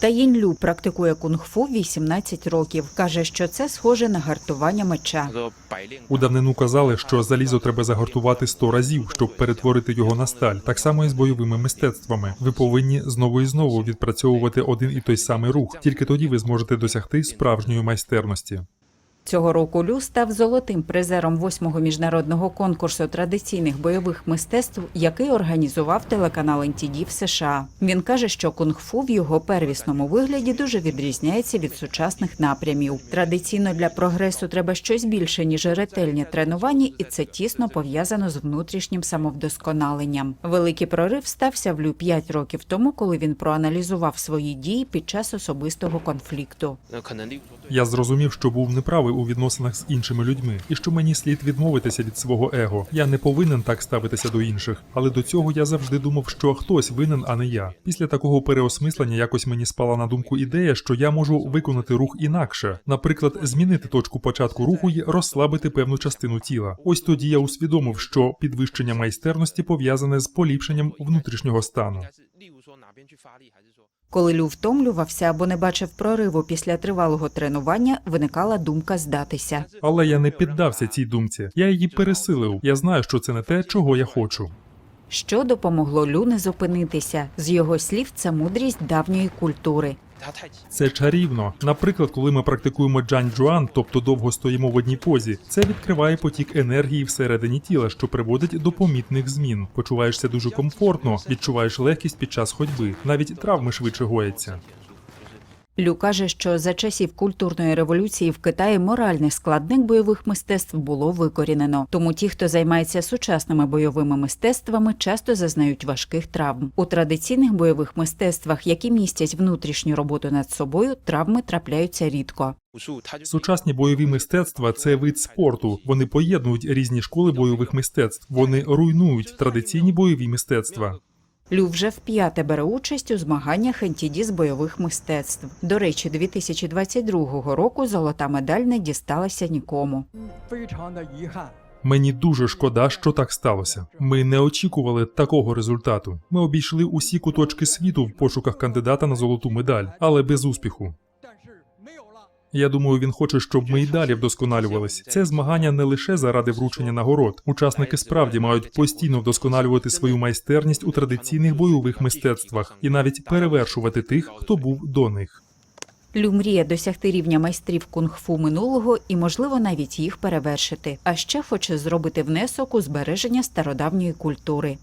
Та Єнлю практикує кунг-фу 18 років. Каже, що це схоже на гартування меча. У давнину казали, що залізо треба загартувати 100 разів, щоб перетворити його на сталь. Так само і з бойовими мистецтвами. Ви повинні знову і знову відпрацьовувати один і той самий рух. Тільки тоді ви зможете досягти справжньої майстерності. Цього року Лю став золотим призером восьмого міжнародного конкурсу традиційних бойових мистецтв, який організував телеканал NTD в США. Він каже, що кунг-фу в його первісному вигляді дуже відрізняється від сучасних напрямів. Традиційно для прогресу треба щось більше ніж ретельні тренування, і це тісно пов'язано з внутрішнім самовдосконаленням. Великий прорив стався в Лю п'ять років тому, коли він проаналізував свої дії під час особистого конфлікту. Ну, Я зрозумів, що був неправий у відносинах з іншими людьми, і що мені слід відмовитися від свого его. Я не повинен так ставитися до інших, але до цього я завжди думав, що хтось винен, а не я. Після такого переосмислення якось мені спала на думку ідея, що я можу виконати рух інакше, наприклад, змінити точку початку руху і розслабити певну частину тіла. Ось тоді я усвідомив, що підвищення майстерності пов'язане з поліпшенням внутрішнього стану. Коли Лю втомлювався або не бачив прориву після тривалого тренування, виникала думка здатися. Але я не піддався цій думці. Я її пересилив. Я знаю, що це не те, чого я хочу. Що допомогло Лю не зупинитися з його слів, це мудрість давньої культури. Це чарівно. Наприклад, коли ми практикуємо джан-джуан, тобто довго стоїмо в одній позі, це відкриває потік енергії всередині тіла, що приводить до помітних змін. Почуваєшся дуже комфортно, відчуваєш легкість під час ходьби, навіть травми швидше гояться. Лю каже, що за часів культурної революції в Китаї моральний складник бойових мистецтв було викорінено. Тому ті, хто займається сучасними бойовими мистецтвами, часто зазнають важких травм. У традиційних бойових мистецтвах, які містять внутрішню роботу над собою, травми трапляються рідко. Сучасні бойові мистецтва це вид спорту. Вони поєднують різні школи бойових мистецтв. Вони руйнують традиційні бойові мистецтва. Лю вже вп'яте бере участь у змаганнях «Ентіді з бойових мистецтв. До речі, 2022 року золота медаль не дісталася нікому. Мені дуже шкода, що так сталося. Ми не очікували такого результату. Ми обійшли усі куточки світу в пошуках кандидата на золоту медаль, але без успіху. Я думаю, він хоче, щоб ми й далі вдосконалювались. Це змагання не лише заради вручення нагород. Учасники справді мають постійно вдосконалювати свою майстерність у традиційних бойових мистецтвах і навіть перевершувати тих, хто був до них. Лю мріє досягти рівня майстрів кунг-фу минулого і, можливо, навіть їх перевершити. А ще хоче зробити внесок у збереження стародавньої культури.